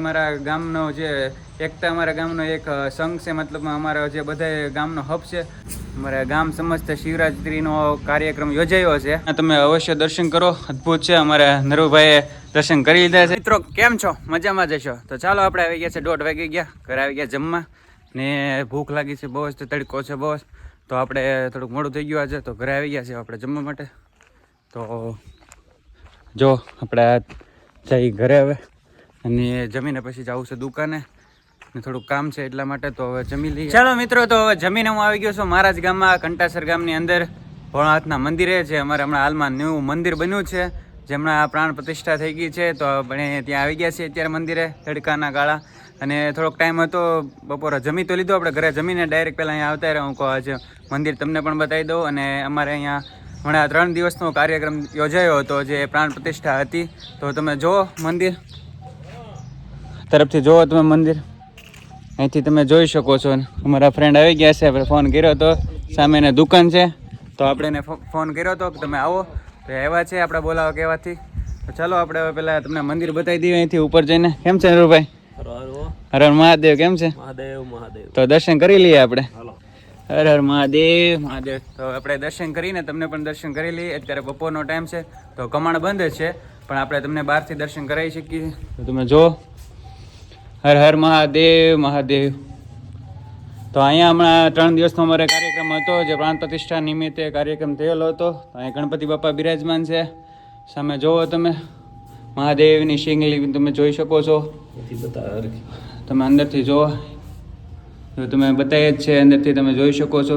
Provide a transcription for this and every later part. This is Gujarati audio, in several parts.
અમારા ગામનો જે એકતા અમારા ગામનો એક સંઘ છે, મતલબ અમારા જે બધા ગામનો હબ છે. અમારા ગામ સમસ્ત શિવરાત્રીનો કાર્યક્રમ યોજાયો છે. તમે અવશ્ય દર્શન કરો. અદ્ભુત છે, અમારા નરુભાઈએ દર્શન કરી લીધા છે. મિત્રો, કેમ છો? મજામાં જશો તો ચાલો આપણે આવી ગયા છે, દોઢ વાગી ગયા, ઘરે આવી ગયા જમવા. ને ભૂખ લાગી છે બહુ જ તડકો છે બહુ. તો આપણે થોડુંક મોડું થઈ ગયું આજે, તો ઘરે આવી ગયા છે આપણે જમવા માટે. તો જો, આપણે જઈ ઘરે હવે. અને જમીને પછી જવું છે દુકાને. ને થોડુંક કામ છે એટલા માટે તો હવે જમી લઈએ. ચાલો મિત્રો, તો હવે જમીને હું આવી ગયો છું મારા જ ગામમાં, કંટાસર ગામની અંદર. ભોળાનાથના મંદિરે છે, અમારે હમણાં હાલમાં નવું મંદિર બન્યું છે જેમના પ્રાણ પ્રતિષ્ઠા થઈ ગઈ છે, તો આપણે ત્યાં આવી ગયા છીએ અત્યારે મંદિરે, તડકાના ગાળા. અને થોડોક ટાઈમ હતો, બપોરે જમી તો લીધો, આપણે ઘરે જમીને ડાયરેક્ટ પહેલાં અહીંયા આવતા રહ્યા. હું કહું, આજે મંદિર તમને પણ બતાવી દઉં. અને અમારે અહીંયા હમણાં ત્રણ દિવસનો કાર્યક્રમ યોજાયો હતો, જે પ્રાણ પ્રતિષ્ઠા હતી. તો તમે જુઓ મંદિર. તરફથી જુઓ તમે મંદિર. અહીંથી તમે જોઈ શકો છો. અમારા ફ્રેન્ડ આવી ગયા છે આપણે ફોન કર્યો હતો સામે એને દુકાન છે. તો આપણે એને ફોન કર્યો હતો કે તમે આવો. તો એવા આવ્યા છે આપણે બોલાવો કહેવાથી. તો ચાલો આપણે હવે પહેલાં તમને મંદિર બતાવી દઈએ અહીંથી ઉપર જઈને. કેમ છે નરુભાઈ હર હર મહાદેવ કેમ છે? મહાદેવ મહાદેવ. તો દર્શન કરી લઈએ આપણે. હર હર મહાદેવ મહાદેવ. તો આપણે દર્શન કરીને તમને પણ દર્શન કરી લઈએ. અત્યારે બપોરનો ટાઈમ છે. તો કમાણ બંધ છે. પણ આપણે તમને બહારથી દર્શન કરાવી શકીએ. તો તમે જુઓ. હર હર મહાદેવ મહાદેવ. તો અહીંયા હમણાં ત્રણ દિવસનો અમારે કાર્યક્રમ હતો જે પ્રાણ પ્રતિષ્ઠા નિમિત્તે કાર્યક્રમ થયેલો હતો. તો અહીંયા ગણપતિ બાપા બિરાજમાન છે. સામે જુઓ તમે. મહાદેવની શિંગલી તમે જોઈ શકો છો. તમે અંદરથી જુઓ જો તમે બતાવીએ જ છે અંદરથી તમે જોઈ શકો છો.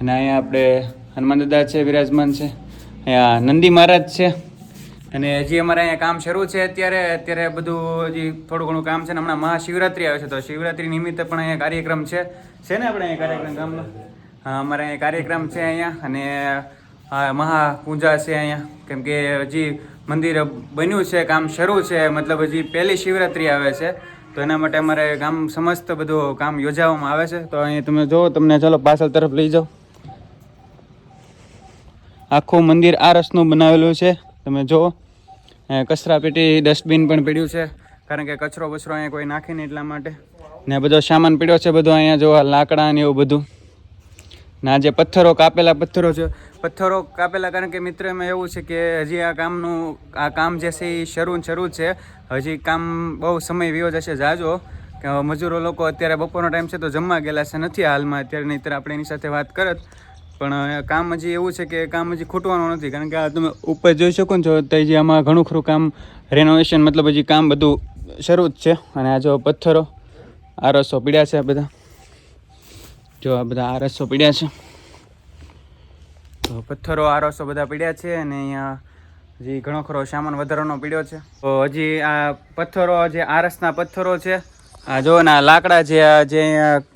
અને અહીંયા આપણે હનુમાન દાદા છે વિરાજમાન છે. અહીંયા નંદી મહારાજ છે. અને હજી અમારે અહીંયા કામ શરૂ છે અત્યારે અત્યારે બધું હજી થોડું ઘણું કામ છે ને હમણાં મહાશિવરાત્રી આવે છે, તો શિવરાત્રી નિમિત્તે પણ અહીંયા કાર્યક્રમ છે. છે ને આપણે અહીંયા કાર્યક્રમ ગામનો? હા, અમારે અહીંયા કાર્યક્રમ છે અહીંયા અને મહાપૂજા છે અહીંયા. કેમ કે હજી મંદિર બન્યું છે, કામ શરૂ છે, મતલબ હજી પહેલી શિવરાત્રી આવે છે. તો એના માટે અમારે ગામ સમસ્ત બધું કામ યોજાવામાં આવે છે. તો અહીંયા તમે જુઓ, તમને ચાલો પાછળ તરફ લઈ જાઓ. આખું મંદિર આ રસનું બનાવેલું છે. તમે જુઓ. અહીંયા કચરા પેટી ડસ્ટબિન પણ પડ્યું છે. કારણ કે કચરો બચરો અહીંયા કોઈ નાખે નહીં એટલા માટે. ને બધો સામાન પીડ્યો છે બધો અહીંયા જોવા લાકડા ને એવું બધું. ના જે પથ્થરો કાપેલા પથ્થરો છે, પથ્થરો કાપેલા કારણ કે મિત્ર એમાં એવું છે કે હજી આ કામનું, આ કામ જે છે એ શરૂ શરૂ છે. હજી કામ બહુ સમય વિયો જશે જાજો. કે મજૂરો લોકો અત્યારે બપોરનો ટાઈમ છે તો જમવા ગયેલા છે, નથી હાલમાં અત્યારે નહીંતર આપણે એની સાથે વાત કરત. પણ કામ હજી એવું છે કે કામ હજી ખૂટવાનું નથી. કારણ કે આ તમે ઉપર જોઈ શકો છો તો હજી આમાં ઘણું ખરું કામ રેનોવેશન મતલબ હજી કામ બધું શરૂ જ છે. અને આ જો પથ્થરો, આરસો પીડ્યા છે આ બધા. જો આ બધા આરસો પીડ્યા છે. તો પથ્થરો, આરસો બધા પીડ્યા છે અને અહીંયા હજી ઘણો ખરો સામાન વધારાનો પીડ્યો છે. તો હજી આ પથ્થરો, જે આરસના પથ્થરો છે આ જો ને આ લાકડા જે જે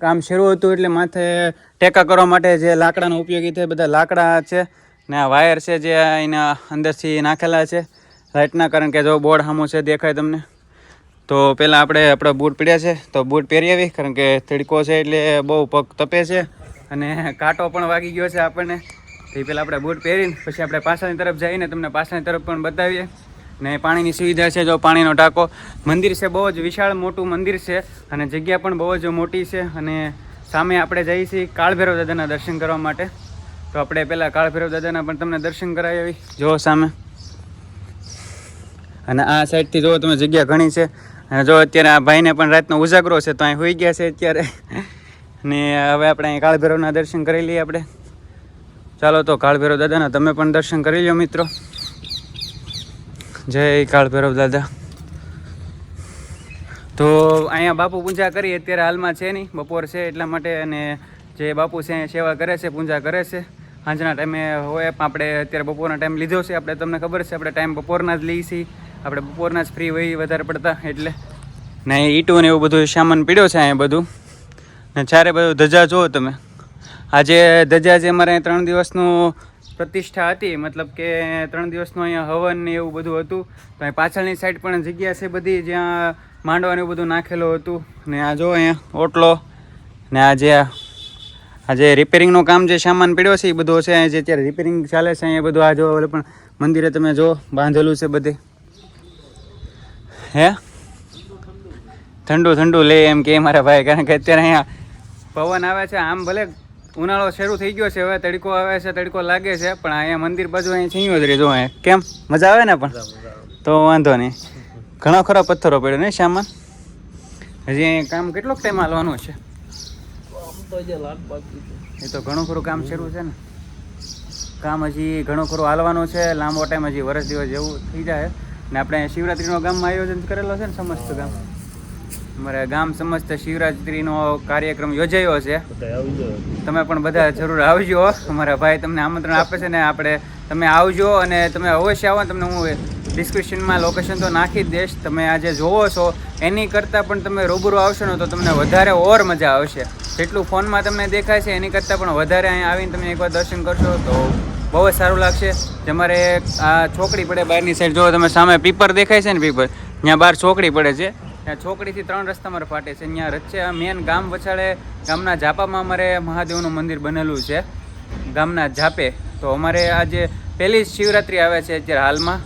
કામ શરૂ હતું એટલે માથે ટેકા કરવા માટે જે લાકડાનો ઉપયોગી થાય બધા લાકડા છે ને આ વાયર છે જે એના અંદરથી નાખેલા છે લાઇટના કારણ કે જો બોર્ડ સામું છે દેખાય તમને. તો પહેલાં આપણે આપણા બૂટ પીડ્યા છે, તો બૂટ પહેરી આવી કારણ કે તડકો છે એટલે બહુ પગ તપે છે અને કાંટો પણ વાગી ગયો છે આપણને. તો એ પહેલાં આપણે બૂટ પહેરીને પછી આપણે પાછળની તરફ જઈને તમને પાછળની તરફ પણ બતાવીએ. ને પાણીની સુવિધા છે જો પાણીનો ટાંકો. મંદિર છે, બહુ જ વિશાળ, મોટું મંદિર છે અને જગ્યા પણ બહુ જ મોટી છે અને સામે આપણે જઈએ છીએ કાળભૈરવ દાદાના દર્શન કરવા માટે. તો આપણે પહેલાં કાળભૈરવ દાદાના પણ તમને દર્શન કરાવી આવી. જો સામે. અને આ સાઈડથી જો તમે, જગ્યા ઘણી છે. અને જો અત્યારે આ ભાઈને પણ રાતનો ઉજાગરો છે તો અહીં હોઈ ગયા છે અત્યારે. ને હવે આપણે અહીં કાળભૈરવના દર્શન કરી લઈએ આપણે. ચાલો તો કાળભૈરવ દાદાના તમે પણ દર્શન કરી લો મિત્રો. જય કાળ ભૈરવ દાદા. તો અહીંયા બાપુ પૂજા કરી, અત્યારે હાલમાં છે નહીં, બપોર છે એટલા માટે અને જે બાપુ છે સેવા કરે છે, પૂજા કરે છે. સાંજના ટાઈમે હોય, આપણે અત્યારે બપોરના ટાઈમ લીધો છે, આપણે તમને ખબર છે, આપણે ટાઈમ બપોરના જ લઈએ છીએ. આપણે બપોરના જ ફ્રી હોય વધારે પડતા, એટલે. ને ઈટું ને એવું બધું સામાન પીડ્યો છે અહીંયા બધું. ને ચારે બધું ધજા જુઓ તમે. આજે ધજા જે અમારે ત્રણ દિવસનું પ્રતિષ્ઠા હતી. મતલબ કે ત્રણ દિવસનું અહીંયા હવન ને એવું બધું હતું. તો અહીં પાછળની સાઈડ પણ જગ્યા છે બધી, જ્યાં માંડવાનું બધું નાખેલું હતું. ને આ જો અહીંયા ઓટલો, ને આ જે આ જે રિપેરિંગનું કામ જે સામાન પડ્યો છે, એ બધું છે જે અત્યારે રિપેરિંગ ચાલે છે અહીંયા બધું. આ જો પણ મંદિરે તમે જો બાંધેલું છે બધે. હે? ઠંડુ ઠંડુ લે એમ કે મારા ભાઈ, કારણ કે અત્યારે અહીંયા પવન આવે છે. આમ ભલે ઉનાળો શરૂ થઈ ગયો છે હવે તડકો આવે છે તડકો લાગે છે પણ અહીંયા મંદિર બાજુ અહીંયા છીયો જ રહેજો અહીંયા. કેમ? મજા આવે ને પણ? તો વાંધો નહીં. ઘણો ખરો પથ્થરો પડ્યો ને સામાન હજી અહીંયા કામ કેટલોક ટાઈમ હાલવાનું છે? એ તો ઘણું ખરું કામ શરૂ છે ને. કામ હજી ઘણું ખરું હાલવાનું છે લાંબો ટાઈમ હજી વર્ષ દિવસ જેવું થઈ જાય. ને આપણે શિવરાત્રીનો ગામમાં આયોજન કરેલો છે ને સમસ્ત ગામ. અમારે ગામ સમસ્ત શિવરાત્રીનો કાર્યક્રમ યોજાયો છે. તમે પણ બધા જરૂર આવજો અમારા ભાઈ તમને આમંત્રણ આપે છે ને આપણે તમે આવજો અને તમે અવશ્ય આવો તમને હું ડિસ્ક્રિપ્શનમાં લોકેશન તો નાખી જ દઈશ. તમે આજે જોવો છો. એની કરતાં પણ તમે રૂબરૂ આવશો ને તો તમને વધારે ઓર મજા આવશે. જેટલું ફોનમાં તમને દેખાય છે એની કરતાં પણ વધારે અહીંયા આવીને તમે એકવાર દર્શન કરશો તો બહુ જ સારું લાગશે. તમારે આ છોકરી પડે બહારની સાઈડ જો તમે સામે પીપર દેખાય છે ને પીપર ત્યાં બહાર છોકરી પડે છે. ત્યાં ચોકડીથી ત્રણ રસ્તા મારે ફાટે છે. વચ્ચે આ મેન ગામ વચાડે ગામના ઝાપામાં અમારે મહાદેવનું મંદિર બનેલું છે. ગામના ઝાપે. તો અમારે આજે પહેલી શિવરાત્રિ આવે છે અત્યારે હાલમાં.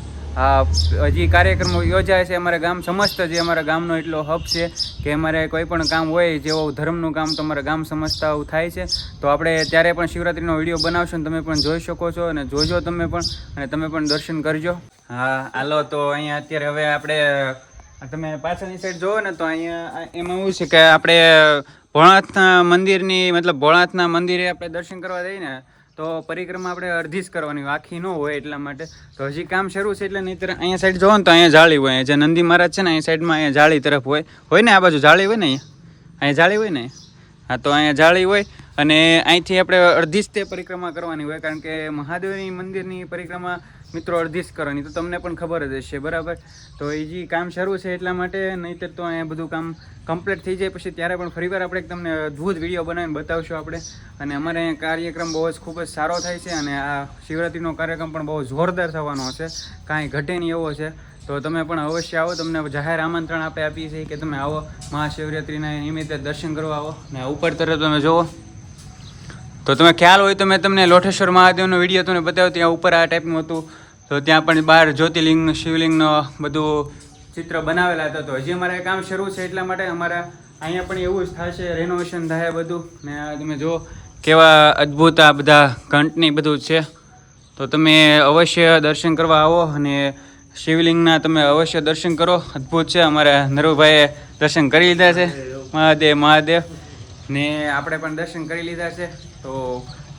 હજી કાર્યક્રમો યોજાય છે. અમારા ગામ સમસ્ત જે અમારા ગામનો એટલો હબ છે કે અમારે કોઈ પણ કામ હોય, જેવો ધર્મનું કામ તો અમારા ગામ સમજતા આવું થાય છે. તો આપણે ત્યારે પણ શિવરાત્રીનો વીડિયો બનાવશો તમે પણ જોઈ શકો છો અને જોજો તમે પણ અને તમે પણ દર્શન કરજો. હા, હાલો, તો અહીંયા અત્યારે હવે આપણે તમે પાછળની સાઈડ જુઓ ને તો અહીંયા એમાં એવું છે કે આપણે ભોળાનાથના મંદિરની, મતલબ ભોળાનાથના મંદિરે આપણે દર્શન કરવા જઈએ ને, તો પરિક્રમા આપણે અડધી જ કરવાની આખી ન હોય એટલા માટે. તો હજી કામ શરૂ છે એટલે નહીંતર અહીંયા સાઈડ જોવો ને તો અહીંયા જાળી હોય. જે નંદી મહારાજ છે ને, અહીંયા સાઈડમાં અહીંયા જાળી તરફ હોય. હોય ને આ બાજુ જાળી હોય ને અહીંયા? અહીંયા જાળી હોય ને હા, તો અહીંયા જાળી હોય અને અહીંથી આપણે અડધી જ તે પરિક્રમા કરવાની હોય, કારણ કે મહાદેવની મંદિરની પરિક્રમા મિત્રો અડધી જ કરવાની તો તમને પણ ખબર જ હશે, બરાબર? તો એ જે કામ શરૂ છે એટલા માટે નહીંતર તો અહીંયા બધું કામ કમ્પ્લીટ થઈ જાય. પછી ત્યારે પણ ફરીવાર આપણે તમને અદ્ભુત વીડિયો બનાવીને બતાવશું આપણે. અને અમારે અહીંયા કાર્યક્રમ બહુ જ ખૂબ જ સારો થાય છે અને આ શિવરાત્રીનો કાર્યક્રમ પણ બહુ જોરદાર થવાનો છે. કાંઈ ઘટે નહીં એવો છે. તો તમે પણ અવશ્ય આવો. તમને જાહેર આમંત્રણ આપે આપીએ છીએ કે તમે આવો મહાશિવરાત્રિના નિમિત્તે દર્શન કરવા આવો. ને ઉપર તરફ તમે જુઓ. તો તમે ખ્યાલ હોય તો મેં તમને લોઠેશ્વર મહાદેવનો વીડિયો તમને બતાવ્યો. ત્યાં ઉપર આ ટાઈપનું હતું. તો ત્યાં પણ બહાર જ્યોતિર્લિંગ શિવલિંગનો બધું ચિત્ર બનાવેલા હતા. તો હજી અમારે કામ શરૂ છે એટલા માટે અમારા અહીંયા પણ એવું જ થશે રેનોવેશન થાય બધું. ને તમે જુઓ કેવા અદ્ભુત આ બધા ઘંટની બધું છે. તો તમે અવશ્ય દર્શન કરવા આવો અને શિવલિંગના તમે અવશ્ય દર્શન કરો. અદ્ભુત છે, અમારા નરુભાઈએ દર્શન કરી લીધા છે. મહાદેવ મહાદેવ. ને આપણે પણ દર્શન કરી લીધા છે. તો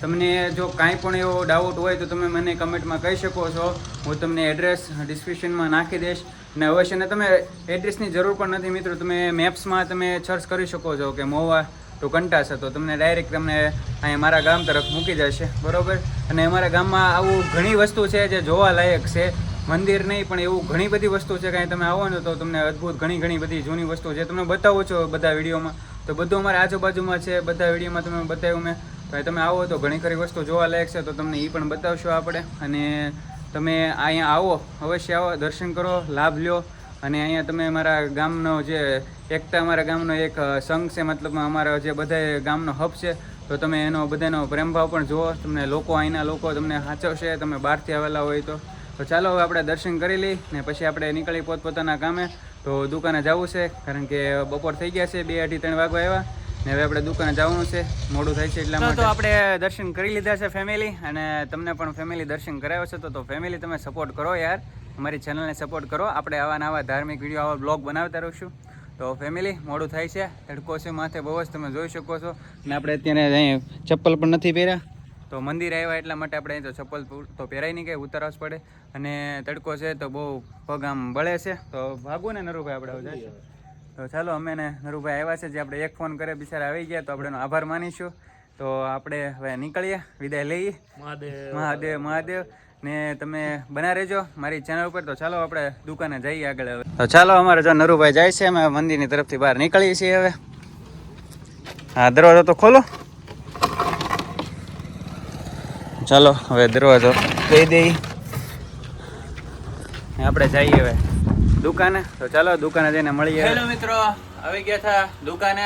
તમને જો કાંઈ પણ એવો ડાઉટ હોય તો તમે મને કમેન્ટમાં કહી શકો છો. હું તમને એડ્રેસ ડિસ્ક્રિપ્શનમાં નાખી દઈશ. અને અવશ્ય ને તમે એડ્રેસની જરૂર પણ નથી મિત્રો. તમે મેપ્સમાં તમે સર્ચ કરી શકો છો કે મોવા ટુ કંટાસ. તો તમને ડાયરેક્ટ તમને અહીંયા મારા ગામ તરફ મૂકી જશે. બરાબર? અને અમારા ગામમાં આવું ઘણી વસ્તુ છે જે જોવા લાયક છે. મંદિર નહીં, પણ એવું ઘણી બધી વસ્તુ છે. કાંઈ તમે આવો ને તો તમને અદ્ભુત ઘણી ઘણી બધી જૂની વસ્તુ જે તમને બતાવું છો બધા વિડીયોમાં. તો બધું અમારા આજુબાજુમાં છે. બધા વિડીયોમાં તમે બતાવ્યું મેં. તો તમે આવો તો ઘણી ખરી વસ્તુ જોવા લાયક છે, તો તમને એ પણ બતાવશો આપણે. અને તમે અહીંયા આવો, અવશ્ય આવો, દર્શન કરો, લાભ લ્યો. અને અહીંયા તમે અમારા ગામનો જે એકતા, અમારા ગામનો એક સંઘ છે, મતલબ અમારા જે બધા ગામનો હબ છે, તો તમે એનો બધાનો પ્રેમભાવ પણ જુઓ. તમને લોકો અહીંના લોકો તમને સાચવશે, તમે બહારથી આવેલા હોય તો. તો ચાલો, હવે આપણે દર્શન કરી લઈ ને પછી આપણે નીકળી પોતપોતાના કામે. તો દુકાને જવું છે, કારણ કે બપોર થઈ ગયા છે, બે અઢી ત્રણ વાગવા આવ્યા. ને હવે આપણે દુકાને જવાનું છે. મોડું થાય છે એટલા માટે તો આપણે દર્શન કરી લીધા છે ફેમિલી અને તમને પણ ફેમિલી દર્શન કરાવ્યો છે તો તો ફેમિલી તમે સપોર્ટ કરો યાર. અમારી ચેનલને સપોર્ટ કરો. આપણે આવા નવા ધાર્મિક વીડિયો આવા બ્લોગ બનાવતા રહીશું. તો ફેમિલી મોડું થાય છે. તડકો છે માથે બહુ જ તમે જોઈ શકો છો. અને આપણે અત્યારે અહીં ચપ્પલ પણ નથી પહેર્યા. તો મંદિર આવ્યા એટલા માટે આપણે અહીં તો ચપ્પલ તો પહેરાય નહીં કે ઉતારવા જ પડે. અને તડકો છે તો બહુ પગ આમ બળે છે. તો ભાગવું ને નરુભાઈ આપણે જાય. તો ચાલો અમે ને નરુભાઈ આવ્યા છે. જે આપણે એક ફોન કરે બિચારા આવી ગયા તો આપણે એનો આભાર માનીશું. તો આપણે હવે નીકળીએ વિદાય લઈએ. મહાદેવ. મહાદેવ મહાદેવ. ને તમે બના રહેજો મારી ચેનલ ઉપર. તો ચાલો આપણે દુકાને જઈએ આગળ હવે. તો ચાલો અમારે જો નરુભાઈ જાય છે અમે મંદિરની તરફથી બહાર નીકળીએ છીએ હવે. હા દરવાજો તો ખોલો. ચાલો હવે દરવાજો કહી દઈ. આપણે જઈએ હવે. દુકાને? તો ચાલો દુકાને જઈને મળીએ. હેલો મિત્રો આવી ગયા હતા દુકાને.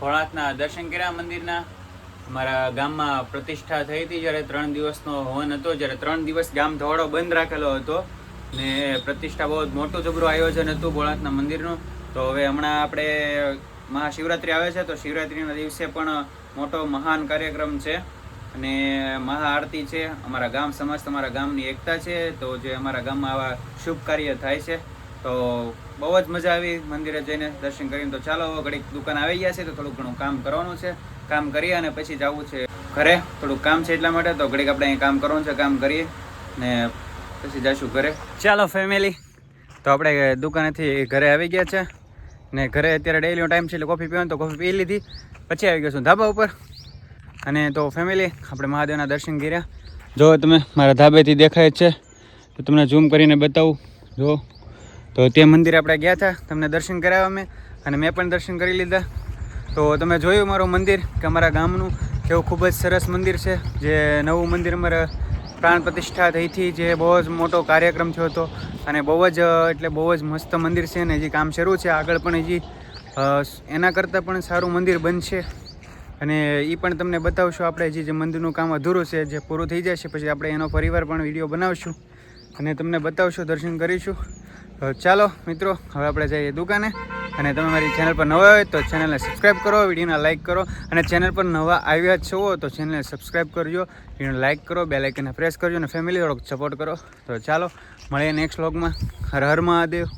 ભોળાનાથના દર્શન કર્યા મંદિરના. અમારા ગામમાં પ્રતિષ્ઠા થઈ હતી જ્યારે ત્રણ દિવસનો હવન હતો, જ્યારે ત્રણ દિવસ ગામ ધોળો બંધ રાખેલો હતો. ને પ્રતિષ્ઠા બહુ મોટું જબરું આયોજન હતું ભોળાનાથના મંદિરનું. તો હવે હમણાં આપણે મહાશિવરાત્રિ આવે છે, તો શિવરાત્રિના દિવસે પણ મોટો મહાન કાર્યક્રમ છે. અને મહાઆરતી છે. અમારા ગામ સમાજ, તમારા ગામની એકતા છે. તો જે અમારા ગામમાં આવા શુભ કાર્ય થાય છે તો બહુ જ મજા આવી મંદિરે જઈને દર્શન કરીને. તો ચાલો હવે ઘડીક દુકાન આવી ગયા છે, તો થોડુંક ઘણું કામ કરવાનું છે. કામ કરીએ અને પછી જવું છે ઘરે. થોડુંક કામ છે એટલા માટે, તો ઘડીક આપણે અહીં કામ કરવાનું છે, કામ કરીએ ને પછી જઈશું ઘરે. ચાલો ફેમિલી તો આપણે દુકાનેથી ઘરે આવી ગયા છે ને ઘરે અત્યારે ડેલીનો ટાઈમ છે એટલે કોફી પીવાનું, તો કોફી પી લીધી. પછી આવી ગયો છું ધાબા ઉપર. અને તો ફેમિલી આપણે મહાદેવના દર્શન કર્યા. જો તમે મારા ધાબેથી દેખાય છે, તો તમને ઝૂમ કરીને બતાવું. જો. તો તે મંદિર આપણે ગયા હતા, તમને દર્શન કરાવ્યા અમે, અને મેં પણ દર્શન કરી લીધા. તો તમે જોયું મારું મંદિર, કે અમારા ગામનું કેવું ખૂબ જ સરસ મંદિર છે, જે નવું મંદિર અમારા પ્રાણ પ્રતિષ્ઠા થઈથી જે બહુ જ મોટો કાર્યક્રમ થયો હતો, અને બહુ જ, એટલે બહુ જ મસ્ત મંદિર છે અને હજી કામ શરૂ છે, આગળ પણ હજી એના કરતાં પણ સારું મંદિર બનશે. અને એ પણ તમને બતાવશું, આપણે હજી જે મંદિરનું કામ અધૂરું છે, જે પૂરું થઈ જશે, પછી આપણે એનો પરિવાર પણ વીડિયો બનાવશું. અને તમને બતાવશું, દર્શન કરીશું. ચાલો મિત્રો, હવે આપણે જઈએ દુકાને. અને તમે મારી ચેનલ પર નવા હોય તો ચેનલને સબસ્ક્રાઈબ કરો, વિડીયોને લાઇક કરો. અને ચેનલ પર નવા આવ્યા છો તો ચેનલને સબસ્ક્રાઈબ કરજો, વિડીયોને લાઇક કરો બે લાઇકને પ્રેસ કરજો અને ફેમિલી થોડોક સપોર્ટ કરો. તો ચાલો, મળીએ નેક્સ્ટ વ્લોગમાં હર હર મહાદેવ.